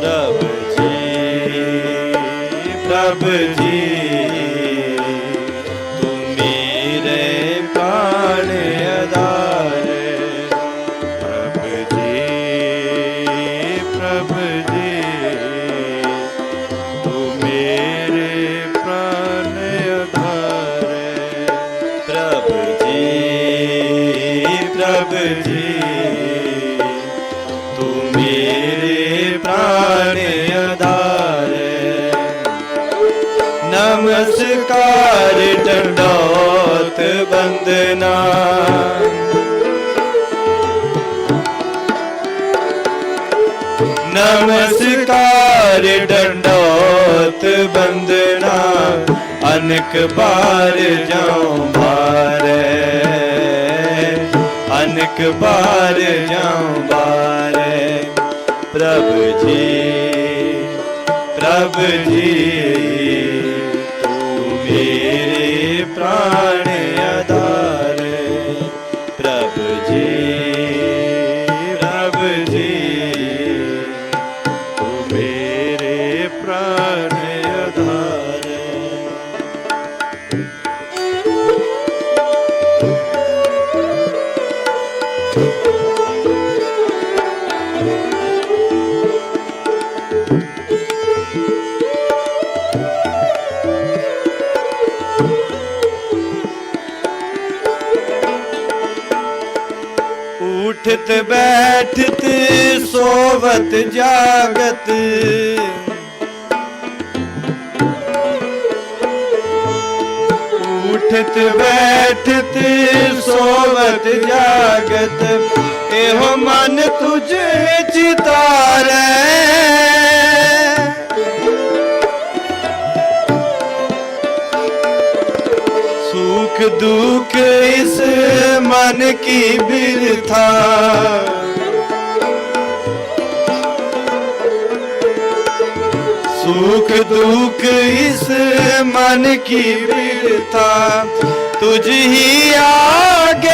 ਪ੍ਰਭ ਜੀ ਪ੍ਰਭ ਜੀ ਤੂੰ ਮੇਰੇ ਪ੍ਰਾਣ ਆਧਾਰ ਪ੍ਰਭ ਜੀ ਪ੍ਰਭ ਜੀ ਮੇਰੇ ਪ੍ਰਾਣ ਆਧਾਰ। ਨਮਸਕਾਰ ਡੰਡੋਤ ਬੰਦਨਾ। ਨਮਸਕਾਰ ਡੰਡੋਤ ਬੰਦਨਾ। ਅਨਕ ਬਾਰ ਜਾਉ ਬਾਰੇ ਅਨਕ ਬਾਰ ਜਾਉ ਬਾਰੇ ਪ੍ਰਭ ਜੀ ਪ੍ਰਭ ਜੀ। ਉਠਤ ਬੈਠਤ ਸੋਵਤ ਜਾਗਤ। ਉਠਤ ਬੈਠਤ ਸੋਵਤ ਜਾਗਤ, ਇਹੋ ਮਨ ਤੁਝ ਚਿਤਾਰੇ ਦੁੱਖ ਇਸ ਮਨ की बिरथा सुख दुख इस मन की बिरथा तुझ ही आगे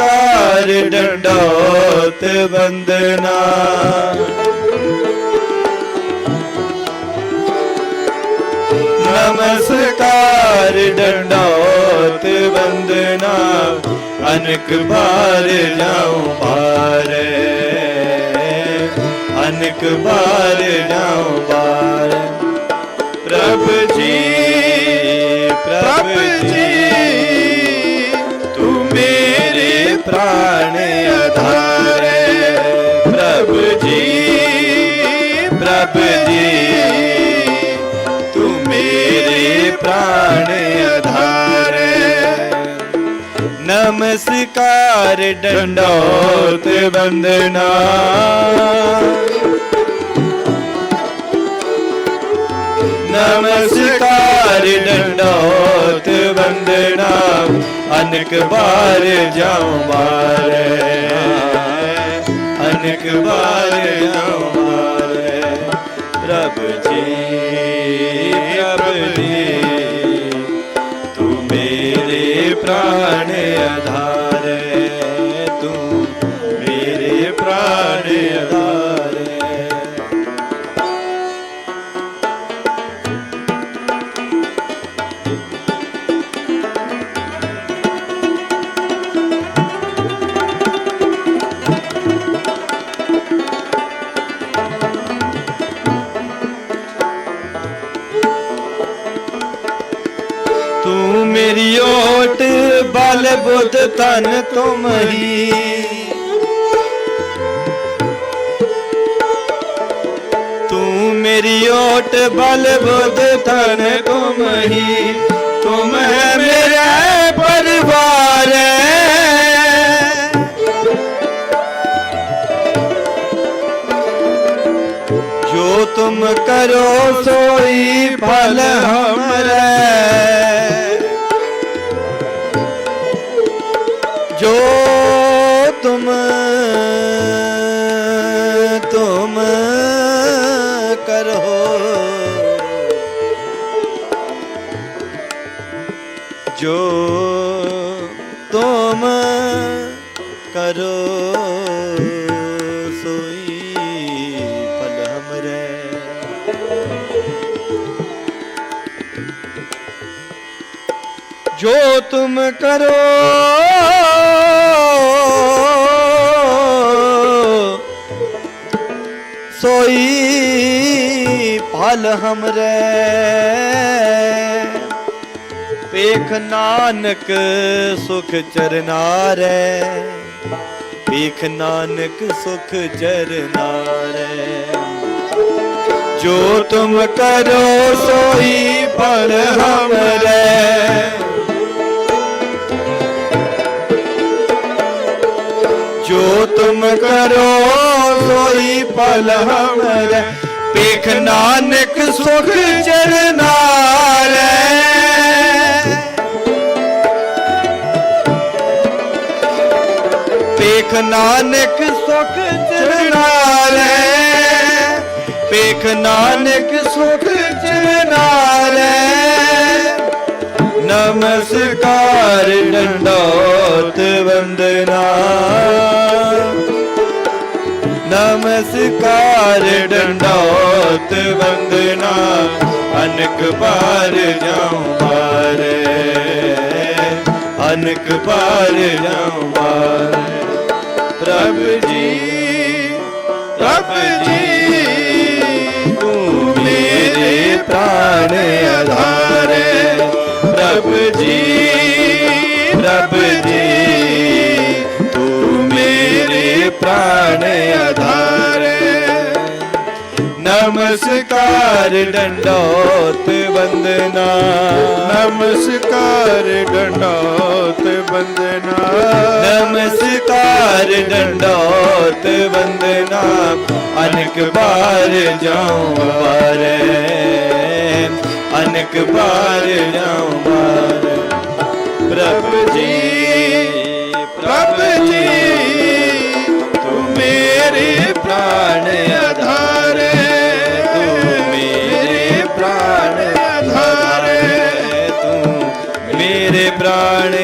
ਅਵਤਾਰ ਡੰਡੋਤ ਵੰਦਨਾ। ਨਮਸਕਾਰ ਡੰਡੋਤ ਵੰਦਨਾ ਅਨਕ ਭਾਰ ਜਾਉ ਭਾਰੇ ਅਨਕ ਭਾਰ ਜਾਉ ਭਾਰੇ ਪ੍ਰਭ ਜੀ ਪ੍ਰਭ ਜੀ। ਪ੍ਰਾਣ ਅਧਾਰੇ ਪ੍ਰਭ ਜੀ ਪ੍ਰਭ ਜੀ ਤੂੰ ਮੇਰੇ ਪ੍ਰਾਣ ਅਧਾਰੇ ਨਮਸਕਾਰ ਡੰਡੋਤ ਵੰਦਨਾ ਨਮਸਕਾਰ ਡੰਡੋਤ ਵੰਦਨਾ ਅਨਕ ਬਾਰ ਜਾਉ ਮਾਰੇ। ਅਨਕ ਬਾਰ ਜਾਉ ਮਾਰੇ। ਪ੍ਰਭ ਜੀ ਪ੍ਰਭ ਜੀ, ਤੂੰ ਮੇਰੇ ਪ੍ਰਾਣ ਆਧਾਰ। ਤੂੰ ਮੇਰੀ ਓਟ, ਬਲ ਬੁੱਧ ਤਨ ਤੁਮ ਹੀ ਤੂੰ ਮੇਰੀ ਓਟ, ਬਲ ਬੁੱਧ ਤਨ ਤੁਮ ਹੀ ਤੁਮ ਹੈ ਮੇਰਾ ਪਰਿਵਾਰ। ਜੋ ਤੁਮ ਕਰੋ, ਸੋਈ ਫਲ ਹਮਰੇ ਜੋ ਤੁਮ ਕਰੋ ਸੋਈ ਫਲ ਹਮਰੇ। ਜੋ ਤੁਮ ਕਰੋ ਸੋਈ ਫਲ ਹਮਰੇ। ਵੇਖ ਨਾਨਕ ਸੁਖ ਚਰਨਾਰੇ। ਵੇਖ ਨਾਨਕ ਸੁਖ ਚਰਨਾਰੇ। ਜੋ ਤੁਮ ਕਰੋ ਸੋਈ ਫਲ ਹਮਰੇ। ਜੋ ਤੁਮ ਕਰੋ ਸੋਈ ਫਲ ਹਮਰੇ। ਵੇਖ ਨਾਨਕ ਸੁਖ ਚਰਨਾਰੇ। ਵੇਖ ਨਾਨਕ ਸੁਖ ਚਰਨਾਰੇ। ਵੇਖ ਨਾਨਕ ਸੁਖ ਚਰਨਾਰੇ। ਨਮਸਕਾਰ ਡੰਡੋਤ ਵੰਦਨਾ। ਨਮਸਕਾਰ ਡੰਡੋਤ ਵੰਦਨਾ। ਅਨਕ ਪਾਰ ਜਾਉ ਮਾਰੇ। ਅਨਕ ਪਾਰ ਜਾਉ ਮਾਰੇ। ਪ੍ਰਭ ਜੀ ਪ੍ਰਭ ਜੀ ਤੂੰ ਮੇਰੇ ਪ੍ਰਾਣ ਆਧਾਰੇ। ਪ੍ਰਭ ਜੀ ਪ੍ਰਭ ਜੀ ਤੂੰ ਮੇਰੇ ਪ੍ਰਾਣ ਆਧਾਰੇ। ਨਮਸਕਾਰ ਡੰਡੋਤ ਵੰਦਨਾ ਨਮਸਕਾਰ ਡੰਡੋਤ ਬੰਦਨਾ ਨਮਸਕਾਰ ਡੰਡੋਤ ਵੰਦਨਾ ਅਨਕ ਬਾਰ ਜਾਉ ਬਾਰੇ ਅਨਕ ਬਾਰ ਜਾਉ ਬਾਰੇ ਪ੍ਰਭ ਜੀ ਪ੍ਰਾਣ